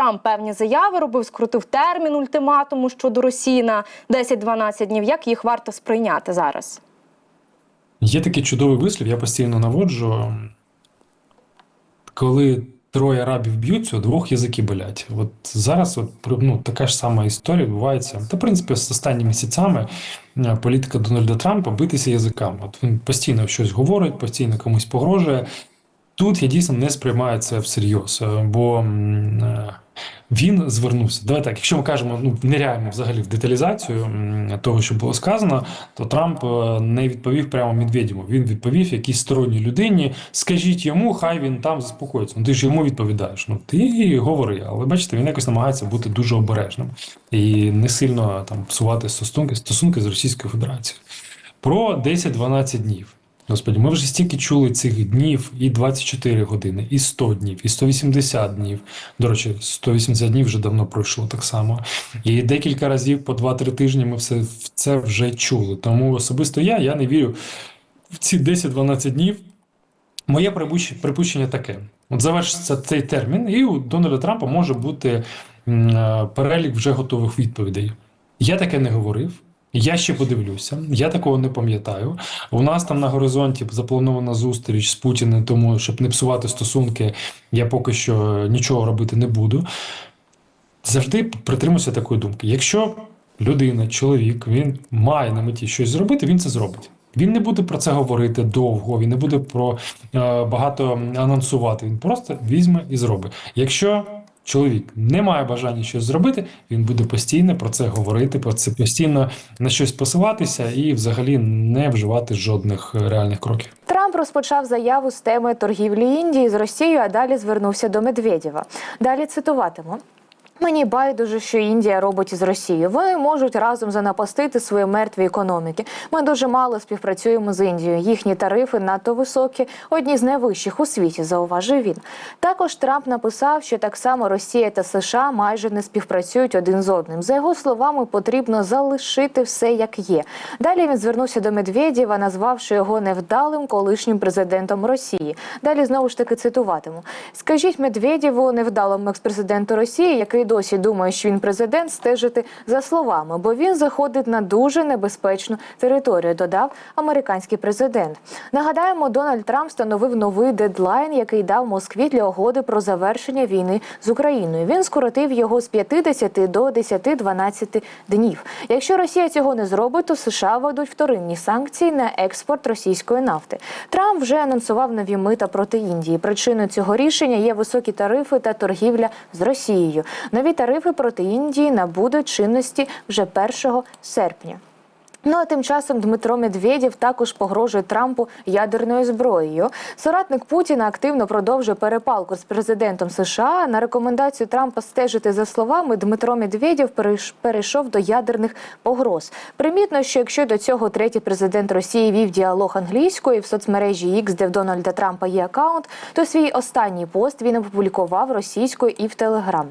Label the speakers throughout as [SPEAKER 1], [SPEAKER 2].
[SPEAKER 1] Трамп певні заяви робив, скрутив термін ультиматуму щодо Росії на 10-12 днів. Як їх варто сприйняти зараз?
[SPEAKER 2] Є такий чудовий вислів, я постійно наводжу. Коли троє арабів б'ються, двох язики болять. От зараз от, ну, така ж сама історія відбувається. Та, в принципі, з останніми місяцями е, політика Дональда Трампа битися язиками. От він постійно щось говорить, постійно комусь погрожує. Тут я дійсно не сприймаю це всерйоз, е, бо е, він звернувся. Давай так, якщо ми кажемо, ну не реально взагалі в деталізацію того, що було сказано, то Трамп е, не відповів прямо Медведєву. Він відповів якійсь сторонній людині. Скажіть йому, хай він там заспокоїться. Ну ти ж йому відповідаєш. Ну ти говори, але бачите, він якось намагається бути дуже обережним і не сильно там псувати стосунки, стосунки з Російською Федерацією. Про 10-12 днів. Господи, ми вже стільки чули цих днів і 24 години, і 100 днів, і 180 днів. До речі, 180 днів вже давно пройшло так само. І декілька разів по 2-3 тижні ми все це вже чули. Тому особисто я, я не вірю в ці 10-12 днів. Моє припущення таке: от завершиться цей термін, і у Дональда Трампа може бути е, перелік вже готових відповідей. Я таке не говорив. Я ще подивлюся, я такого не пам'ятаю. У нас там на горизонті запланована зустріч з Путіним, тому щоб не псувати стосунки, я поки що нічого робити не буду. Завжди притримуюся такої думки. Якщо людина, чоловік, він має на меті щось зробити, він це зробить. Він не буде про це говорити довго, він не буде про е, багато анонсувати. Він просто візьме і зробить. Якщо чоловік не має бажання щось зробити, він буде постійно про це говорити, про це постійно на щось посилатися і взагалі не вживати жодних е, реальних кроків.
[SPEAKER 3] Трамп розпочав заяву з теми торгівлі Індії з Росією, а далі звернувся до Медведєва. Далі цитуватиму. Мені байдуже, що Індія робить із Росією. Вони можуть разом занапастити свої мертві економіки. Ми дуже мало співпрацюємо з Індією. Їхні тарифи надто високі, одні з найвищих у світі, зауважив він. Також Трамп написав, що так само Росія та США майже не співпрацюють один з одним. За його словами, потрібно залишити все як є. Далі він звернувся до Медведєва, назвавши його невдалим колишнім президентом Росії. Далі знову ж таки цитуватиму: скажіть Медведєву, невдалому експрезиденту Росії, який досі думає, що він президент, стежити за словами, бо він заходить на дуже небезпечну територію. Додав американський президент. Нагадаємо, Дональд Трамп встановив новий дедлайн, який дав Москві для угоди про завершення війни з Україною. Він скоротив його з 50 до 10-12 днів. Якщо Росія цього не зробить, то США ведуть вторинні санкції на експорт російської нафти. Трамп вже анонсував нові мита проти Індії. Причиною цього рішення є високі тарифи та торгівля з Росією. Нові тарифи проти Індії набудуть чинності вже 1 серпня. Ну а тим часом Дмитро Медведєв також погрожує Трампу ядерною зброєю. Соратник Путіна активно продовжує перепалку з президентом США. На рекомендацію Трампа стежити за словами Дмитро Медведєв перейш- перейшов до ядерних погроз. Примітно, що якщо до цього третій президент Росії вів діалог англійською в соцмережі X, де в Дональда Трампа є акаунт, то свій останній пост він опублікував російською і в Телеграм.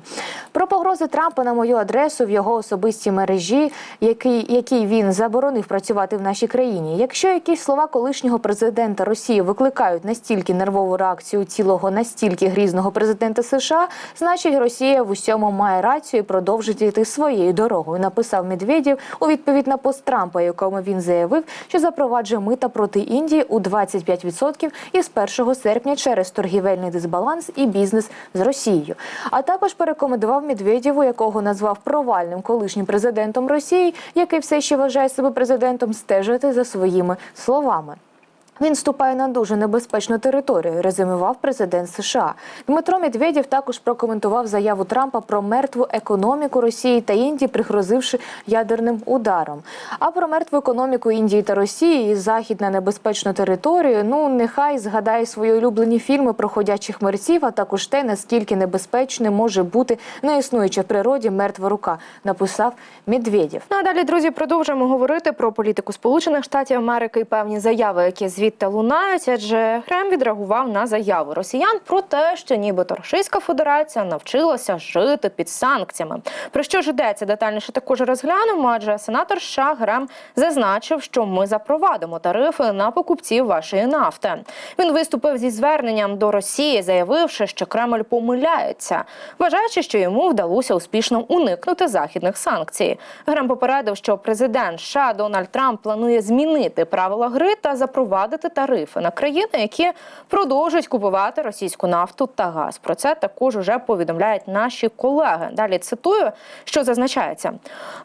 [SPEAKER 3] Про погрози Трампа на мою адресу в його особистій мережі, який, який він заборонив працювати в нашій країні. Якщо якісь слова колишнього президента Росії викликають настільки нервову реакцію цілого настільки грізного президента США, значить Росія в усьому має рацію і продовжить йти своєю дорогою. Написав Медведєв у відповідь на пост Трампа, якому він заявив, що запроваджує мита проти Індії у 25% із 1 серпня через торгівельний дисбаланс і бізнес з Росією. А також порекомендував Медведєву, якого назвав провальним колишнім президентом Росії, який все ще вважає себе президентом, стежити за своїми словами. Він ступає на дуже небезпечну територію, резюмував президент США. Дмитро Медведєв також прокоментував заяву Трампа про мертву економіку Росії та Індії, пригрозивши ядерним ударом. А про мертву економіку Індії та Росії і захід на небезпечну територію. Ну нехай згадає свої улюблені фільми про ходячих мерців, а також те, наскільки небезпечним може бути неіснуюча в природі мертва рука. Написав Медведєв.
[SPEAKER 1] Ну а далі, друзі, продовжуємо говорити про політику Сполучених Штатів Америки і певні заяви, які звідти звідти лунають, адже Грем відреагував на заяву росіян про те, що нібито Російська Федерація навчилася жити під санкціями. Про що ж йдеться детальніше також розглянемо, адже сенатор США Грем зазначив, що ми запровадимо тарифи на покупців вашої нафти. Він виступив зі зверненням до Росії, заявивши, що Кремль помиляється, вважаючи, що йому вдалося успішно уникнути західних санкцій. Грем попередив, що президент США Дональд Трамп планує змінити правила гри та запровадити тарифи на країни, які продовжують купувати російську нафту та газ. Про це також уже повідомляють наші колеги. Далі цитую, що зазначається: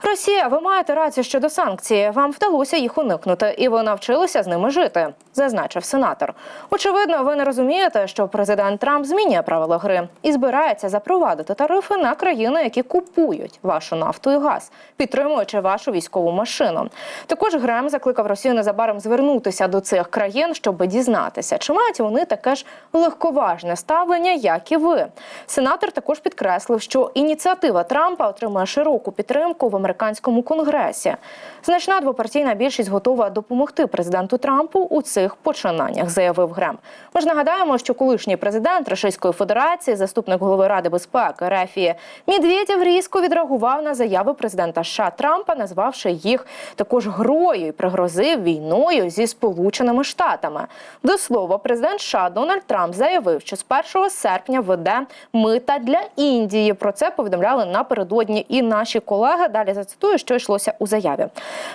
[SPEAKER 1] Росія, ви маєте рацію щодо санкцій. Вам вдалося їх уникнути, і ви навчилися з ними жити, зазначив сенатор. Очевидно, ви не розумієте, що президент Трамп змінює правила гри і збирається запровадити тарифи на країни, які купують вашу нафту і газ, підтримуючи вашу військову машину. Також Грем закликав Росію незабаром звернутися до цих країн, щоб дізнатися, чи мають вони таке ж легковажне ставлення, як і ви. Сенатор також підкреслив, що ініціатива Трампа отримує широку підтримку в американському конгресі. Значна двопартійна більшість готова допомогти президенту Трампу у цих починаннях, заявив Грем. Ми ж нагадаємо, що колишній президент Російської Федерації, заступник голови Ради безпеки Рефії Медведєв різко відреагував на заяви президента США Трампа, назвавши їх також грою і пригрозив війною зі Сполученими Штатами. До слова, президент США Дональд Трамп заявив, що з 1 серпня веде мита для Індії. Про це повідомляли напередодні і наші колеги. Далі зацитую, що йшлося у заяві.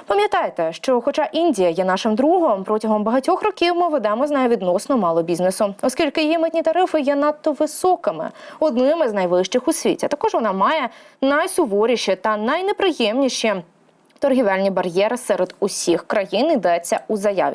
[SPEAKER 1] Пам'ятайте, що, хоча Індія є нашим другом, протягом багатьох років ми ведемо з нею відносно мало бізнесу, оскільки її митні тарифи є надто високими, одними з найвищих у світі. Також вона має найсуворіші та найнеприємніші торгівельні бар'єри серед усіх країн йдеться у заяві.